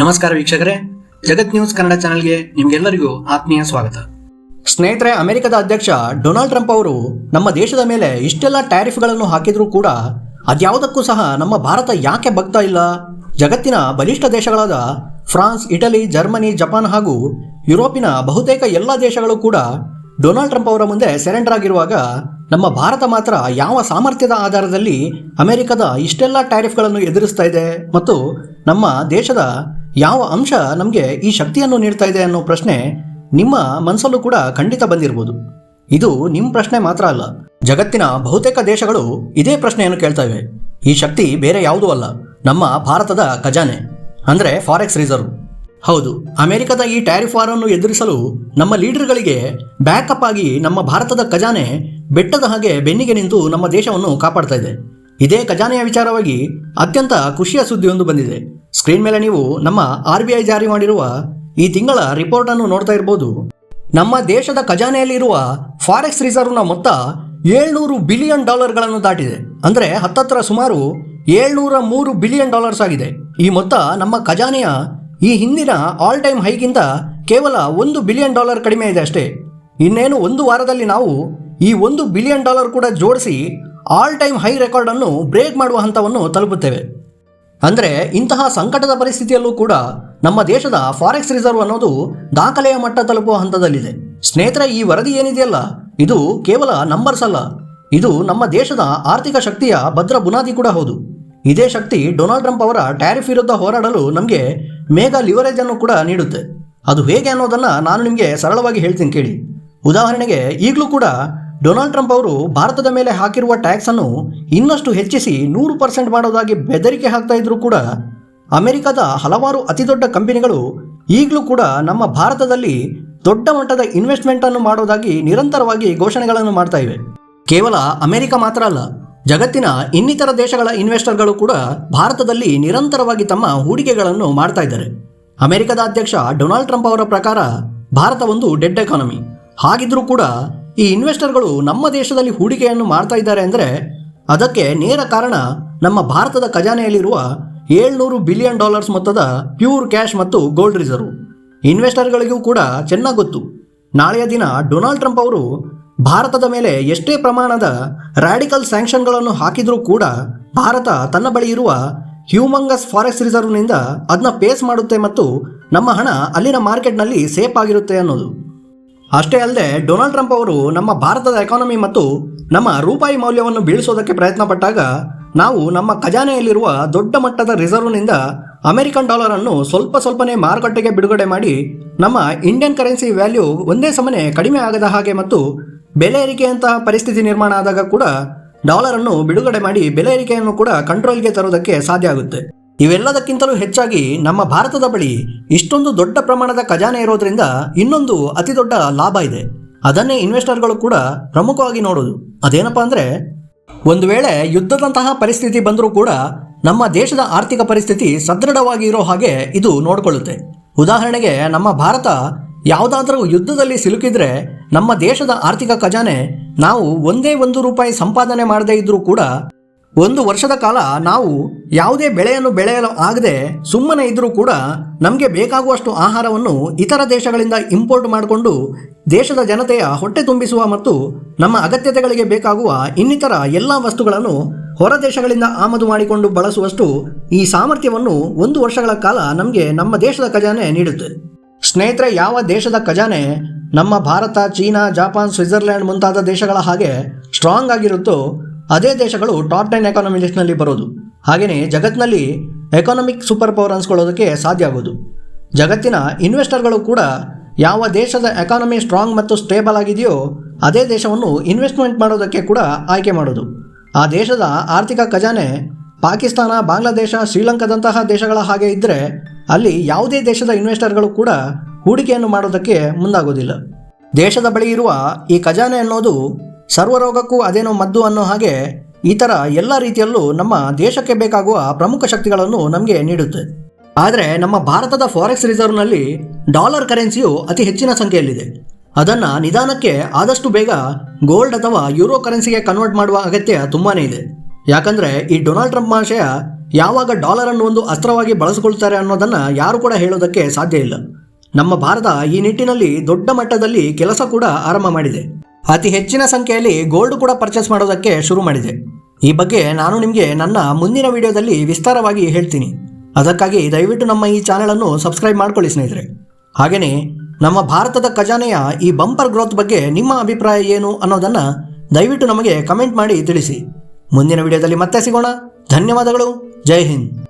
ನಮಸ್ಕಾರ ವೀಕ್ಷಕರೇ. ಜಗತ್ ನ್ಯೂಸ್ ಕನ್ನಡ ಚಾನೆಲ್ಗೆ ನಿಮ್ಗೆಲ್ಲರಿಗೂ ಆತ್ಮೀಯ ಸ್ವಾಗತ. ಸ್ನೇಹಿತರೆ, ಅಮೆರಿಕದ ಅಧ್ಯಕ್ಷ ಡೊನಾಲ್ಡ್ ಟ್ರಂಪ್ ಅವರು ನಮ್ಮ ದೇಶದ ಮೇಲೆ ಇಷ್ಟೆಲ್ಲ ಟ್ಯಾರಿಫ್ಗಳನ್ನು ಹಾಕಿದರೂ ಕೂಡ ಅದ್ಯಾವುದಕ್ಕೂ ಸಹ ನಮ್ಮ ಭಾರತ ಯಾಕೆ ಬಗ್ತಾ ಇಲ್ಲ? ಜಗತ್ತಿನ ಬಲಿಷ್ಠ ದೇಶಗಳಾದ ಫ್ರಾನ್ಸ್, ಇಟಲಿ, ಜರ್ಮನಿ, ಜಪಾನ್ ಹಾಗೂ ಯುರೋಪಿನ ಬಹುತೇಕ ಎಲ್ಲ ದೇಶಗಳು ಕೂಡ ಡೊನಾಲ್ಡ್ ಟ್ರಂಪ್ ಅವರ ಮುಂದೆ ಸೆರೆಂಡರ್ ಆಗಿರುವಾಗ ನಮ್ಮ ಭಾರತ ಮಾತ್ರ ಯಾವ ಸಾಮರ್ಥ್ಯದ ಆಧಾರದಲ್ಲಿ ಅಮೆರಿಕದ ಇಷ್ಟೆಲ್ಲ ಟ್ಯಾರಿಫ್ಗಳನ್ನು ಎದುರಿಸ್ತಾ ಇದೆ ಮತ್ತು ನಮ್ಮ ದೇಶದ ಯಾವ ಅಂಶ ನಮಗೆ ಈ ಶಕ್ತಿಯನ್ನು ನೀಡ್ತಾ ಇದೆ ಅನ್ನೋ ಪ್ರಶ್ನೆ ನಿಮ್ಮ ಮನಸ್ಸಲ್ಲೂ ಕೂಡ ಖಂಡಿತ ಬಂದಿರ್ಬೋದು. ಇದು ನಿಮ್ಮ ಪ್ರಶ್ನೆ ಮಾತ್ರ ಅಲ್ಲ. ಜಗತ್ತಿನ ಬಹುತೇಕ ದೇಶಗಳು ಇದೇ ಪ್ರಶ್ನೆಯನ್ನು ಕೇಳ್ತಾ ಇವೆ. ಈ ಶಕ್ತಿ ಬೇರೆ ಯಾವುದೂ ಅಲ್ಲ. ನಮ್ಮ ಭಾರತದ ಖಜಾನೆ. ಅಂದರೆ ಫಾರೆಕ್ಸ್ ರಿಸರ್ವ್. ಹೌದು, ಅಮೆರಿಕದ ಈ ಟ್ಯಾರಿಫ್ ವಾರನ್ನು ಎದುರಿಸಲು ನಮ್ಮ ಲೀಡರ್ಗಳಿಗೆ ಬ್ಯಾಕಪ್ ಆಗಿ ನಮ್ಮ ಭಾರತದ ಖಜಾನೆ ಬೆಟ್ಟದ ಹಾಗೆ ಬೆನ್ನಿಗೆ ನಿಂತು ನಮ್ಮ ದೇಶವನ್ನು ಕಾಪಾಡ್ತಾ ಇದೆ. ಇದೇ ಖಜಾನೆಯ ವಿಚಾರವಾಗಿ ಅತ್ಯಂತ ಖುಷಿಯ ಸುದ್ದಿಯೊಂದು ಬಂದಿದೆ. ಸ್ಕ್ರೀನ್ ಮೇಲೆ ನೀವು ನಮ್ಮ ಆರ್ ಬಿ ಐ ಜಾರಿ ಮಾಡಿರುವ ಈ ತಿಂಗಳ ರಿಪೋರ್ಟ್ ಅನ್ನು ನೋಡ್ತಾ ಇರಬಹುದು ನಮ್ಮ ದೇಶದ ಖಜಾನೆಯಲ್ಲಿರುವ ಫಾರೆಕ್ಸ್ ರಿಸರ್ವ್ನ ಮೊತ್ತ ಏಳ್ನೂರು ಬಿಲಿಯನ್ ಡಾಲರ್ಗಳನ್ನು ದಾಟಿದೆ. ಅಂದರೆ ಹತ್ತತ್ರ ಸುಮಾರು ಏಳ್ನೂರ ಮೂರು ಬಿಲಿಯನ್ ಡಾಲರ್ಸ್ ಆಗಿದೆ. ಈ ಮೊತ್ತ ನಮ್ಮ ಖಜಾನೆಯ ಈ ಹಿಂದಿನ ಆಲ್ ಟೈಮ್ ಹೈಗಿಂತ ಕೇವಲ ಒಂದು ಬಿಲಿಯನ್ ಡಾಲರ್ ಕಡಿಮೆ ಇದೆ ಅಷ್ಟೇ. ಇನ್ನೇನು ಒಂದು ವಾರದಲ್ಲಿ ನಾವು ಈ ಒಂದು ಬಿಲಿಯನ್ ಡಾಲರ್ ಕೂಡ ಜೋಡಿಸಿ ಆಲ್ ಟೈಮ್ ಹೈ ರೆಕಾರ್ಡನ್ನು ಬ್ರೇಕ್ ಮಾಡುವ ಹಂತವನ್ನು ತಲುಪುತ್ತೇವೆ. ಅಂದರೆ ಇಂತಹ ಸಂಕಟದ ಪರಿಸ್ಥಿತಿಯಲ್ಲೂ ಕೂಡ ನಮ್ಮ ದೇಶದ ಫಾರೆಕ್ಸ್ ರಿಸರ್ವ್ ಅನ್ನೋದು ದಾಖಲೆಯ ಮಟ್ಟ ತಲುಪುವ ಹಂತದಲ್ಲಿದೆ. ಸ್ನೇಹಿತರೆ, ಈ ವರದಿ ಏನಿದೆಯಲ್ಲ? ಇದು ಕೇವಲ ನಂಬರ್ಸ್ ಅಲ್ಲ. ಇದು ನಮ್ಮ ದೇಶದ ಆರ್ಥಿಕ ಶಕ್ತಿಯ ಭದ್ರ ಬುನಾದಿ ಕೂಡ ಹೌದು. ಇದೇ ಶಕ್ತಿ ಡೊನಾಲ್ಡ್ ಟ್ರಂಪ್ ಅವರ ಟ್ಯಾರಿಫ್ ವಿರುದ್ಧ ಹೋರಾಡಲು ನಮಗೆ ಮೇಘ ಲಿವರೇಜ್ ಅನ್ನು ಕೂಡ ನೀಡುತ್ತೆ. ಅದು ಹೇಗೆ ಅನ್ನೋದನ್ನು ನಾನು ನಿಮಗೆ ಸರಳವಾಗಿ ಹೇಳ್ತೀನಿ ಕೇಳಿ. ಉದಾಹರಣೆಗೆ ಈಗಲೂ ಕೂಡ ಡೊನಾಲ್ಡ್ ಟ್ರಂಪ್ ಅವರು ಭಾರತದ ಮೇಲೆ ಹಾಕಿರುವ ಟ್ಯಾಕ್ಸ್ ಅನ್ನು ಇನ್ನಷ್ಟು ಹೆಚ್ಚಿಸಿ ನೂರು ಪರ್ಸೆಂಟ್ ಮಾಡೋದಾಗಿ ಬೆದರಿಕೆ ಹಾಕ್ತಾ ಇದ್ರು ಕೂಡ ಅಮೆರಿಕದ ಹಲವಾರು ಅತಿದೊಡ್ಡ ಕಂಪನಿಗಳು ಈಗಲೂ ಕೂಡ ನಮ್ಮ ಭಾರತದಲ್ಲಿ ದೊಡ್ಡ ಮಟ್ಟದ ಇನ್ವೆಸ್ಟ್ಮೆಂಟ್ ಅನ್ನು ಮಾಡೋದಾಗಿ ನಿರಂತರವಾಗಿ ಘೋಷಣೆಗಳನ್ನು ಮಾಡ್ತಾ ಇವೆ. ಕೇವಲ ಅಮೆರಿಕ ಮಾತ್ರ ಅಲ್ಲ, ಜಗತ್ತಿನ ಇನ್ನಿತರ ದೇಶಗಳ ಇನ್ವೆಸ್ಟರ್ಗಳು ಕೂಡ ಭಾರತದಲ್ಲಿ ನಿರಂತರವಾಗಿ ತಮ್ಮ ಹೂಡಿಕೆಗಳನ್ನು ಮಾಡ್ತಾ ಇದ್ದಾರೆ. ಅಮೆರಿಕದ ಅಧ್ಯಕ್ಷ ಡೊನಾಲ್ಡ್ ಟ್ರಂಪ್ ಅವರ ಪ್ರಕಾರ ಭಾರತ ಒಂದು ಡೆಡ್ ಎಕಾನಮಿ. ಹಾಗಿದ್ರೂ ಕೂಡ ಈ ಇನ್ವೆಸ್ಟರ್ಗಳು ನಮ್ಮ ದೇಶದಲ್ಲಿ ಹೂಡಿಕೆಯನ್ನು ಮಾಡ್ತಾ ಇದ್ದಾರೆ ಅಂದರೆ ಅದಕ್ಕೆ ನೇರ ಕಾರಣ ನಮ್ಮ ಭಾರತದ ಖಜಾನೆಯಲ್ಲಿರುವ ಏಳ್ನೂರು ಬಿಲಿಯನ್ ಡಾಲರ್ಸ್ ಮೊತ್ತದ ಪ್ಯೂರ್ ಕ್ಯಾಶ್ ಮತ್ತು ಗೋಲ್ಡ್ ರಿಸರ್ವ್. ಇನ್ವೆಸ್ಟರ್ಗಳಿಗೂ ಕೂಡ ಚೆನ್ನಾಗಿ ಗೊತ್ತು. ನಾಳೆಯ ದಿನ ಡೊನಾಲ್ಡ್ ಟ್ರಂಪ್ ಅವರು ಭಾರತದ ಮೇಲೆ ಎಷ್ಟೇ ಪ್ರಮಾಣದ ರ್ಯಾಡಿಕಲ್ ಸ್ಯಾಂಕ್ಷನ್ಗಳನ್ನು ಹಾಕಿದರೂ ಕೂಡ ಭಾರತ ತನ್ನ ಬಳಿ ಇರುವ ಹ್ಯೂಮಂಗಸ್ ಫಾರೆಸ್ಟ್ ರಿಸರ್ವ್ನಿಂದ ಅದನ್ನ ಪೇಸ್ ಮಾಡುತ್ತೆ ಮತ್ತು ನಮ್ಮ ಹಣ ಅಲ್ಲಿನ ಮಾರ್ಕೆಟ್ನಲ್ಲಿ ಸೇಫ್ ಆಗಿರುತ್ತೆ ಅನ್ನೋದು. ಅಷ್ಟೇ ಅಲ್ಲದೆ ಡೊನಾಲ್ಡ್ ಟ್ರಂಪ್ ಅವರು ನಮ್ಮ ಭಾರತದ ಎಕಾನಮಿ ಮತ್ತು ನಮ್ಮ ರೂಪಾಯಿ ಮೌಲ್ಯವನ್ನು ಬೀಳಿಸೋದಕ್ಕೆ ಪ್ರಯತ್ನ ಪಟ್ಟಾಗ ನಾವು ನಮ್ಮ ಖಜಾನೆಯಲ್ಲಿರುವ ದೊಡ್ಡ ಮಟ್ಟದ ರಿಸರ್ವ್ನಿಂದ ಅಮೆರಿಕನ್ ಡಾಲರ್ ಅನ್ನು ಸ್ವಲ್ಪ ಸ್ವಲ್ಪನೇ ಮಾರುಕಟ್ಟೆಗೆ ಬಿಡುಗಡೆ ಮಾಡಿ ನಮ್ಮ ಇಂಡಿಯನ್ ಕರೆನ್ಸಿ ವ್ಯಾಲ್ಯೂ ಒಂದೇ ಸಮನೆ ಕಡಿಮೆ ಆಗದ ಹಾಗೆ ಮತ್ತು ಬೆಲೆ ಏರಿಕೆಯಂತಹ ಪರಿಸ್ಥಿತಿ ನಿರ್ಮಾಣ ಆದಾಗ ಕೂಡ ಡಾಲರ್ ಅನ್ನು ಬಿಡುಗಡೆ ಮಾಡಿ ಬೆಲೆ ಏರಿಕೆಯನ್ನು ಕೂಡ ಕಂಟ್ರೋಲ್ಗೆ ತರೋದಕ್ಕೆ ಸಾಧ್ಯ ಆಗುತ್ತೆ. ಇವೆಲ್ಲದಕ್ಕಿಂತಲೂ ಹೆಚ್ಚಾಗಿ ನಮ್ಮ ಭಾರತದ ಬಳಿ ಇಷ್ಟೊಂದು ದೊಡ್ಡ ಪ್ರಮಾಣದ ಖಜಾನೆ ಇರೋದ್ರಿಂದ ಇನ್ನೊಂದು ಅತಿ ದೊಡ್ಡ ಲಾಭ ಇದೆ. ಅದನ್ನೇ ಇನ್ವೆಸ್ಟರ್ಗಳು ಕೂಡ ಪ್ರಮುಖವಾಗಿ ನೋಡೋದು. ಅದೇನಪ್ಪ ಅಂದರೆ, ಒಂದು ವೇಳೆ ಯುದ್ಧದಂತಹ ಪರಿಸ್ಥಿತಿ ಬಂದರೂ ಕೂಡ ನಮ್ಮ ದೇಶದ ಆರ್ಥಿಕ ಪರಿಸ್ಥಿತಿ ಸದೃಢವಾಗಿ ಇರೋ ಹಾಗೆ ಇದು ನೋಡಿಕೊಳ್ಳುತ್ತೆ. ಉದಾಹರಣೆಗೆ, ನಮ್ಮ ಭಾರತ ಯಾವುದಾದರೂ ಯುದ್ಧದಲ್ಲಿ ಸಿಲುಕಿದ್ರೆ ನಮ್ಮ ದೇಶದ ಆರ್ಥಿಕ ಖಜಾನೆ ನಾವು ಒಂದೇ ಒಂದು ರೂಪಾಯಿ ಸಂಪಾದನೆ ಮಾಡದೇ ಇದ್ದರೂ ಕೂಡ ಒಂದು ವರ್ಷದ ಕಾಲ ನಾವು ಯಾವುದೇ ಬೆಳೆಯನ್ನು ಬೆಳೆಯಲು ಆಗದೆ ಸುಮ್ಮನೆ ಇದ್ದರೂ ಕೂಡ ನಮಗೆ ಬೇಕಾಗುವಷ್ಟು ಆಹಾರವನ್ನು ಇತರ ದೇಶಗಳಿಂದ ಇಂಪೋರ್ಟ್ ಮಾಡಿಕೊಂಡು ದೇಶದ ಜನತೆಯ ಹೊಟ್ಟೆ ತುಂಬಿಸುವ ಮತ್ತು ನಮ್ಮ ಅಗತ್ಯತೆಗಳಿಗೆ ಬೇಕಾಗುವ ಇನ್ನಿತರ ಎಲ್ಲ ವಸ್ತುಗಳನ್ನು ಹೊರ ದೇಶಗಳಿಂದ ಆಮದು ಮಾಡಿಕೊಂಡು ಬಳಸುವಷ್ಟು ಈ ಸಾಮರ್ಥ್ಯವನ್ನು ಒಂದು ವರ್ಷಗಳ ಕಾಲ ನಮಗೆ ನಮ್ಮ ದೇಶದ ಖಜಾನೆ ನೀಡುತ್ತೆ. ಸ್ನೇಹಿತರೆ, ಯಾವ ದೇಶದ ಖಜಾನೆ ನಮ್ಮ ಭಾರತ, ಚೀನಾ, ಜಪಾನ್, ಸ್ವಿಟ್ಜರ್ಲ್ಯಾಂಡ್ ಮುಂತಾದ ದೇಶಗಳ ಹಾಗೆ ಸ್ಟ್ರಾಂಗ್ ಆಗಿರುತ್ತೋ ಅದೇ ದೇಶಗಳು ಟಾಪ್ ಟೆನ್ ಎಕಾನಮಿ ಲಿಸ್ಟ್ನಲ್ಲಿ ಬರೋದು. ಹಾಗೆಯೇ ಜಗತ್ತಿನಲ್ಲಿ ಎಕಾನಮಿಕ್ ಸೂಪರ್ ಪವರ್ ಅನ್ಸ್ಕೊಳ್ಳೋದಕ್ಕೆ ಸಾಧ್ಯ ಆಗೋದು. ಜಗತ್ತಿನ ಇನ್ವೆಸ್ಟರ್ಗಳು ಕೂಡ ಯಾವ ದೇಶದ ಎಕಾನಮಿ ಸ್ಟ್ರಾಂಗ್ ಮತ್ತು ಸ್ಟೇಬಲ್ ಆಗಿದೆಯೋ ಅದೇ ದೇಶವನ್ನು ಇನ್ವೆಸ್ಟ್ಮೆಂಟ್ ಮಾಡೋದಕ್ಕೆ ಕೂಡ ಆಯ್ಕೆ ಮಾಡೋದು. ಆ ದೇಶದ ಆರ್ಥಿಕ ಖಜಾನೆ ಪಾಕಿಸ್ತಾನ, ಬಾಂಗ್ಲಾದೇಶ, ಶ್ರೀಲಂಕಾದಂತಹ ದೇಶಗಳ ಹಾಗೆ ಇದ್ದರೆ ಅಲ್ಲಿ ಯಾವುದೇ ದೇಶದ ಇನ್ವೆಸ್ಟರ್ಗಳು ಕೂಡ ಹೂಡಿಕೆಯನ್ನು ಮಾಡೋದಕ್ಕೆ ಮುಂದಾಗೋದಿಲ್ಲ. ದೇಶದ ಬಳಿ ಇರುವ ಈ ಖಜಾನೆ ಅನ್ನೋದು ಸರ್ವರೋಗಕ್ಕೂ ಅದೇನೋ ಮದ್ದು ಅನ್ನೋ ಹಾಗೆ ಈ ಥರ ಎಲ್ಲ ರೀತಿಯಲ್ಲೂ ನಮ್ಮ ದೇಶಕ್ಕೆ ಬೇಕಾಗುವ ಪ್ರಮುಖ ಶಕ್ತಿಗಳನ್ನು ನಮಗೆ ನೀಡುತ್ತೆ. ಆದರೆ ನಮ್ಮ ಭಾರತದ ಫಾರೆಕ್ಸ್ ರಿಸರ್ವ್ನಲ್ಲಿ ಡಾಲರ್ ಕರೆನ್ಸಿಯು ಅತಿ ಹೆಚ್ಚಿನ ಸಂಖ್ಯೆಯಲ್ಲಿದೆ. ಅದನ್ನು ನಿಧಾನಕ್ಕೆ ಆದಷ್ಟು ಬೇಗ ಗೋಲ್ಡ್ ಅಥವಾ ಯೂರೋ ಕರೆನ್ಸಿಗೆ ಕನ್ವರ್ಟ್ ಮಾಡುವ ಅಗತ್ಯ ತುಂಬಾ ಇದೆ. ಯಾಕಂದರೆ ಈ ಡೊನಾಲ್ಡ್ ಟ್ರಂಪ್ ಮಹಾಶಯ ಯಾವಾಗ ಡಾಲರ್ ಅನ್ನು ಒಂದು ಅಸ್ತ್ರವಾಗಿ ಬಳಸಿಕೊಳ್ತಾರೆ ಅನ್ನೋದನ್ನು ಯಾರು ಕೂಡ ಹೇಳೋದಕ್ಕೆ ಸಾಧ್ಯ ಇಲ್ಲ. ನಮ್ಮ ಭಾರತ ಈ ನಿಟ್ಟಿನಲ್ಲಿ ದೊಡ್ಡ ಮಟ್ಟದಲ್ಲಿ ಕೆಲಸ ಕೂಡ ಆರಂಭ ಮಾಡಿದೆ. ಅತಿ ಹೆಚ್ಚಿನ ಸಂಖ್ಯೆಯಲ್ಲಿ ಗೋಲ್ಡ್ ಕೂಡ ಪರ್ಚೇಸ್ ಮಾಡೋದಕ್ಕೆ ಶುರು ಮಾಡಿದೆ. ಈ ಬಗ್ಗೆ ನಾನು ನಿಮಗೆ ನನ್ನ ಮುಂದಿನ ವಿಡಿಯೋದಲ್ಲಿ ವಿಸ್ತಾರವಾಗಿ ಹೇಳ್ತೀನಿ. ಅದಕ್ಕಾಗಿ ದಯವಿಟ್ಟು ನಮ್ಮ ಈ ಚಾನಲನ್ನು ಸಬ್ಸ್ಕ್ರೈಬ್ ಮಾಡ್ಕೊಳ್ಳಿ ಸ್ನೇಹಿತರೆ. ಹಾಗೆಯೇ ನಮ್ಮ ಭಾರತದ ಖಜಾನೆಯ ಈ ಬಂಪರ್ ಗ್ರೋತ್ ಬಗ್ಗೆ ನಿಮ್ಮ ಅಭಿಪ್ರಾಯ ಏನು ಅನ್ನೋದನ್ನು ದಯವಿಟ್ಟು ನಮಗೆ ಕಮೆಂಟ್ ಮಾಡಿ ತಿಳಿಸಿ. ಮುಂದಿನ ವಿಡಿಯೋದಲ್ಲಿ ಮತ್ತೆ ಸಿಗೋಣ. ಧನ್ಯವಾದಗಳು. ಜೈ ಹಿಂದ್.